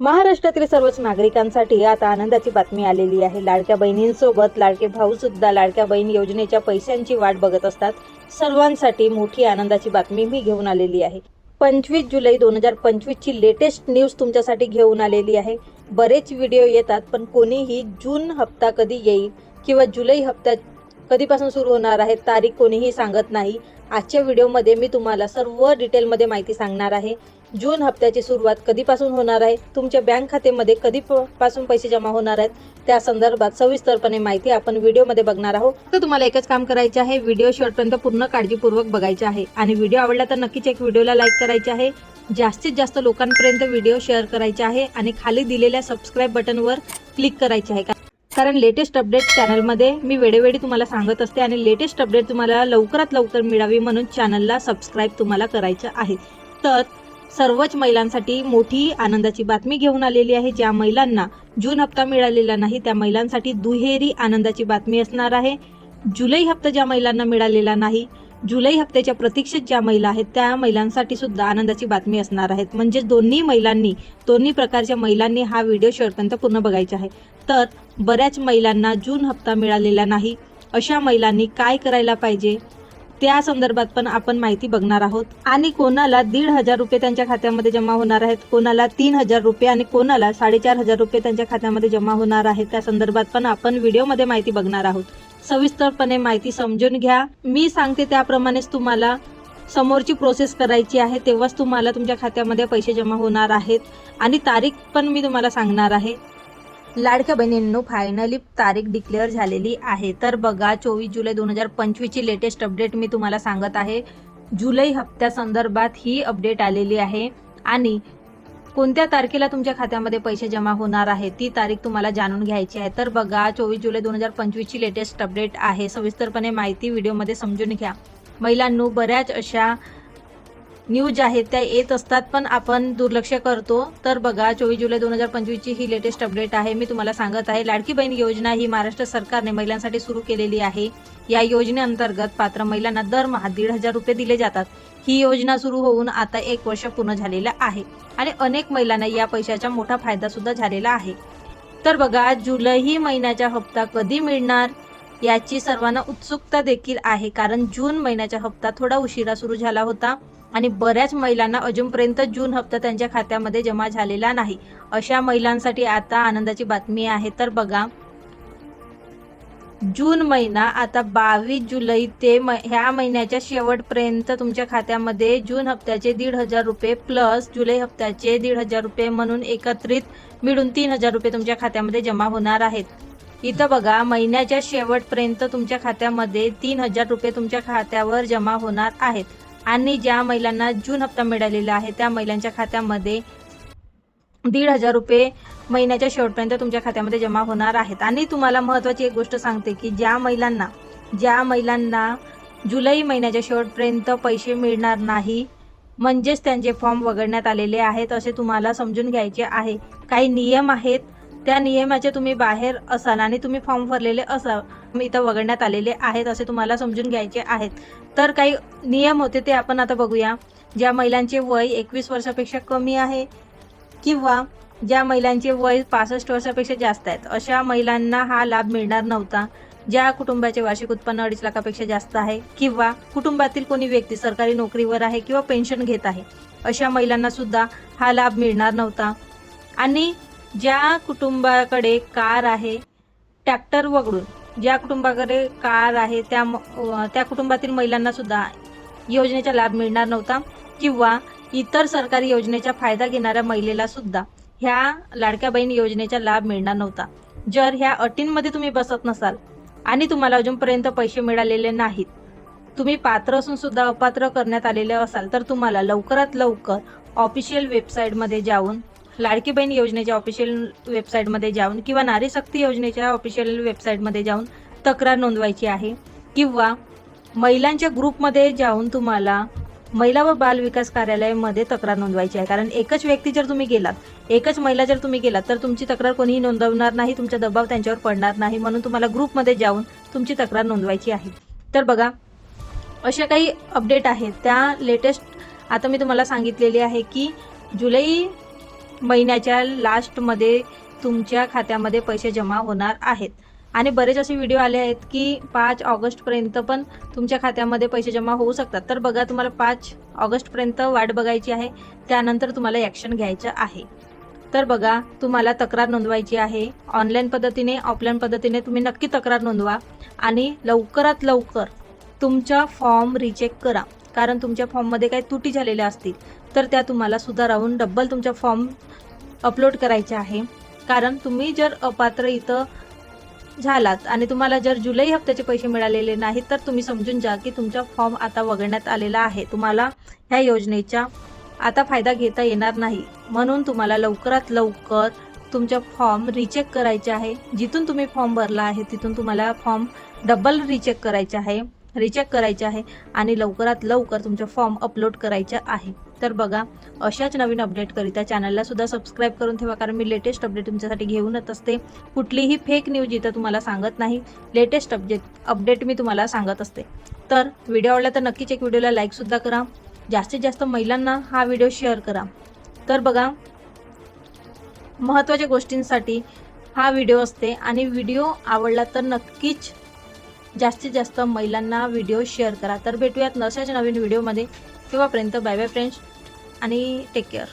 महाराष्ट्रातील सर्वच नागरिकांसाठी आता आनंदाची बातमी आलेली आहे. लाडक्या बहिणींसोबत लाडके भाऊ सुद्धा लाडक्या बहीण योजनेच्या पैशांची वाट बघत असतात. सर्वांसाठी मोठी आनंदाची बातमी मी घेऊन आलेली आहे. पंचवीस जुलै दोन हजार पंचवीसची लेटेस्ट न्यूज तुमच्यासाठी घेऊन आलेली आहे. बरेच व्हिडिओ येतात पण कोणीही जून हप्ता कधी येईल किंवा जुलै हप्ता कधीपासून सुरू होणार आहे तारीख कोणीही सांगत नाही. आजच्या व्हिडिओमध्ये मी तुम्हाला सर्व डिटेलमध्ये माहिती सांगणार आहे. जून हप्त्याची सुरुवात कधीपासून होणार आहे? तुमच्या बँक खात्यामध्ये कधीपासून पैसे जमा होणार आहेत? त्या संदर्भात सविस्तरपणे माहिती आपण व्हिडिओमध्ये बघणार आहोत. तर तुम्हाला एकच काम करायचे आहे व्हिडिओ शेवटपर्यंत पूर्ण काळजीपूर्वक बघायचे आहे. आणि व्हिडिओ आवडला तर नक्कीच एक व्हिडिओला लाईक करायचे आहे. जास्तीत जास्त लोकांपर्यंत व्हिडिओ शेअर करायचे आहे आणि खाली दिलेल्या सबस्क्राईब बटनवर क्लिक करायचे आहे. कारण लेटेस्ट अपडेट चॅनलमध्ये मी वेळोवेळी तुम्हाला सांगत असते आणि लेटेस्ट अपडेट तुम्हाला लवकरात लवकर मिळावी म्हणून चॅनलला सबस्क्राईब तुम्हाला करायचं आहे. तर सर्वच महिलांसाठी मोठी आनंदाची बातमी घेऊन आलेली आहे. ज्या महिलांना जून हप्ता मिळालेला नाही त्या महिलांसाठी दुहेरी आनंदाची बातमी असणार आहे. जुलै हप्ता ज्या महिलांना मिळालेला नाही जुलै हप्त्याच्या प्रतीक्षेत ज्या महिला आहेत त्या महिलांसाठी सुद्धा आनंदाची बातमी असणार आहेत. म्हणजे दोन्ही महिलांनी दोन्ही प्रकारच्या महिलांनी हा व्हिडिओ शेवटपर्यंत पूर्ण बघायचा आहे. तर बऱ्याच महिलांना जून हप्ता मिळालेला नाही. अशा महिलांनी काय करायला पाहिजे? त्या संदर्भात पण आपण माहिती बघणार आहोत. आणि कोणाला दीड हजार रुपये त्यांच्या खात्यामध्ये जमा होणार आहेत कोणाला तीन हजार रुपये आणि कोणाला साडेचार हजार रुपये त्यांच्या खात्यामध्ये जमा होणार आहेत त्या संदर्भात पण आपण व्हिडिओमध्ये माहिती बघणार आहोत. सविस्तरपणे माहिती समजून घ्या. मी सांगते त्याप्रमाणेच तुम्हाला समोरची प्रोसेस करायची आहे तेव्हाच तुम्हाला तुमच्या खात्यामध्ये पैसे जमा होणार आहेत. आणि तारीख पण मी तुम्हाला सांगणार आहे. लाडक्या बहिणींनो फायनली तारीख डिक्लेअर झालेली आहे. तर बघा चोवीस जुलै दोन हजार पंचवीसची लेटेस्ट अपडेट मी तुम्हाला सांगत आहे. जुलै हप्त्या संदर्भात ही अपडेट आलेली आहे. आणि कोणत्या तारखेला तुमच्या खात्यामध्ये पैसे जमा होणार आहे ती तारीख तुम्हाला जाणून घ्यायची आहे. तर बघा चोवीस जुलै दोन हजार पंचवीसची लेटेस्ट अपडेट आहे. सविस्तरपणे माहिती व्हिडिओमध्ये समजून घ्या. महिलांनो बऱ्याच अशा न्यूज आहेत त्या येत असतात पण आपण दुर्लक्ष करतो. तर बघा चोवीस जुलै दोन हजार पंचवीसची ही लेटेस्ट अपडेट आहे. मी तुम्हाला सांगत आहे लाडकी बहीण योजना ही महाराष्ट्र सरकारने महिलांसाठी सुरू केलेली आहे. या योजनेअंतर्गत पात्र महिलांना दरमहा दीड हजार रुपये दिले जातात. ही योजना सुरू होऊन आता एक वर्ष पूर्ण झालेलं आहे आणि अनेक महिलांना या पैशाचा मोठा फायदा सुद्धा झालेला आहे. तर बघा जुलै महिन्याचा हप्ता कधी मिळणार? याची सर्वांना उत्सुकता देखील आहे. कारण जून महिन्याचा हप्ता थोडा उशिरा सुरू झाला होता आणि बऱ्याच महिलांना अजूनपर्यंत जून हप्ता त्यांच्या खात्यामध्ये जमा झालेला नाही. अशा महिलांसाठी आता आनंदाची बातमी आहे. तर बघा जून महिना आता बावीस जुलै ते ह्या महिन्याच्या शेवटपर्यंत तुमच्या खात्यामध्ये जून हप्त्याचे दीड हजार रुपये प्लस जुलै हप्त्याचे दीड हजार रुपये म्हणून एकत्रित मिळून तीन हजार रुपये तुमच्या खात्यामध्ये जमा होणार आहेत. इथं बघा महिन्याच्या शेवटपर्यंत तुमच्या खात्यामध्ये तीन हजार रुपये तुमच्या खात्यावर जमा होणार आहेत. आणि ज्या महिलांना जून हप्ता मिळालेला आहे त्या महिलांच्या खात्यामध्ये दीड हजार रुपये महिन्याच्या शेवटपर्यंत तुमच्या खात्यामध्ये जमा होणार आहेत. आणि तुम्हाला महत्त्वाची एक गोष्ट सांगते की ज्या महिलांना ज्या महिलांना जुलै महिन्याच्या शेवटपर्यंत पैसे मिळणार नाही म्हणजेच त्यांचे फॉर्म वगळण्यात आलेले आहेत असे तुम्हाला समजून घ्यायचे आहे. काही नियम आहेत त्या नियमाचे तुम्ही बाहेर असाल आणि तुम्ही फॉर्म भरलेले असाल इथं वगळण्यात आलेले आहेत असे तुम्हाला समजून घ्यायचे आहेत. तर काही नियम होते ते आपण आता बघूया. ज्या महिलांचे वय एकवीस वर्षापेक्षा कमी आहे किंवा ज्या महिलांचे वय पासष्ट वर्षापेक्षा जास्त आहेत अशा महिलांना हा लाभ मिळणार नव्हता. ज्या कुटुंबाचे वार्षिक उत्पन्न अडीच लाखापेक्षा जास्त आहे किंवा कुटुंबातील कोणी व्यक्ती सरकारी नोकरीवर आहे किंवा पेन्शन घेत आहे अशा महिलांना सुद्धा हा लाभ मिळणार नव्हता. आणि ज्या कुटुंबाकडे कार आहे ट्रॅक्टर वगळून ज्या कुटुंबाकडे कार आहे त्या म- त्या कुटुंबातील महिलांना सुद्धा योजनेचा लाभ मिळणार नव्हता किंवा इतर सरकारी योजनेचा फायदा घेणाऱ्या महिलेला सुद्धा ह्या लाडक्या बहीण योजनेचा लाभ मिळणार नव्हता. जर ह्या अटींमध्ये तुम्ही बसत नसाल आणि तुम्हाला अजूनपर्यंत पैसे मिळालेले नाहीत तुम्ही पात्र असून सुद्धा अपात्र करण्यात आलेले असाल तर तुम्हाला लवकरात लवकर ऑफिशियल वेबसाईटमध्ये जाऊन लाडकी बहीण योजनेच्या ऑफिशियल वेबसाईटमध्ये जाऊन किंवा नारी शक्ती योजनेच्या ऑफिशियल वेबसाईटमध्ये जाऊन तक्रार नोंदवायची आहे. किंवा महिलांच्या ग्रुपमध्ये जाऊन तुम्हाला महिला व बाल विकास कार्यालयामध्ये तक्रार नोंदवायची आहे. कारण एकच व्यक्ती जर तुम्ही गेलात एकच महिला जर तुम्ही गेलात तर तुमची तक्रार कोणीही नोंदवणार नाही तुमचा दबाव त्यांच्यावर पडणार नाही. म्हणून तुम्हाला ग्रुपमध्ये जाऊन तुमची तक्रार नोंदवायची आहे. तर बघा अशा काही अपडेट आहेत. त्या लेटेस्ट आता मी तुम्हाला सांगितलेली आहे की जुलै महिन्याच्या लास्टमध्ये तुमच्या खात्यामध्ये पैसे जमा होणार आहेत. आणि बरेच असे व्हिडिओ आले आहेत की पाच ऑगस्टपर्यंत पण तुमच्या खात्यामध्ये पैसे जमा होऊ शकतात. तर बघा तुम्हाला पाच ऑगस्टपर्यंत वाट बघायची आहे. त्यानंतर तुम्हाला ॲक्शन घ्यायचं आहे. तर बघा तुम्हाला तक्रार नोंदवायची आहे. ऑनलाईन पद्धतीने ऑफलाईन पद्धतीने तुम्ही नक्की तक्रार नोंदवा. आणि लवकरात लवकर तुमचा फॉर्म रिचेक करा. कारण तुमच्या फॉर्ममध्ये काही तुटी झालेल्या असतील. तर त्या तुम्हाला सुधारावून डब्बल तुमचा फॉर्म अपलोड करायचे आहे. कारण तुम्ही जर अपात्र इथं झालात आणि तुम्हाला जर जुलै हप्त्याचे पैसे मिळालेले नाहीत तर तुम्ही समजून जा की तुमचा फॉर्म आता वगळण्यात आलेला आहे. तुम्हाला ह्या योजनेचा आता फायदा घेता येणार नाही. म्हणून तुम्हाला लवकरात लवकर तुमचा फॉर्म रिचेक करायचे आहे. जिथून तुम्ही फॉर्म भरला आहे तिथून तुम्हाला फॉर्म डबल रिचेक करायचे आहे. रिचेक करायचे आहे आणि लवकरात लवकर तुमचा फॉर्म अपलोड करायचा आहे. तर बघा अशाच नवीन अपडेटकरिता चॅनलला सुद्धा सबस्क्राईब करून ठेवा कारण मी लेटेस्ट अपडेट तुमच्यासाठी घेऊनच असते. कुठलीही फेक न्यूज इथं तुम्हाला सांगत नाही लेटेस्ट अपडेट अपडेट मी तुम्हाला सांगत असते. तर व्हिडिओ आवडला तर नक्कीच एक व्हिडिओला लाईकसुद्धा करा. जास्तीत जास्त महिलांना हा व्हिडिओ शेअर करा. तर बघा महत्त्वाच्या गोष्टींसाठी हा व्हिडिओ असते आणि व्हिडिओ आवडला तर नक्कीच जास्तीत जास्त महिलांना व्हिडिओ शेअर करा. तर भेटूयात नशाच्या नवीन व्हिडिओमध्ये तेव्हापर्यंत बाय बाय फ्रेंड्स आणि टेक केअर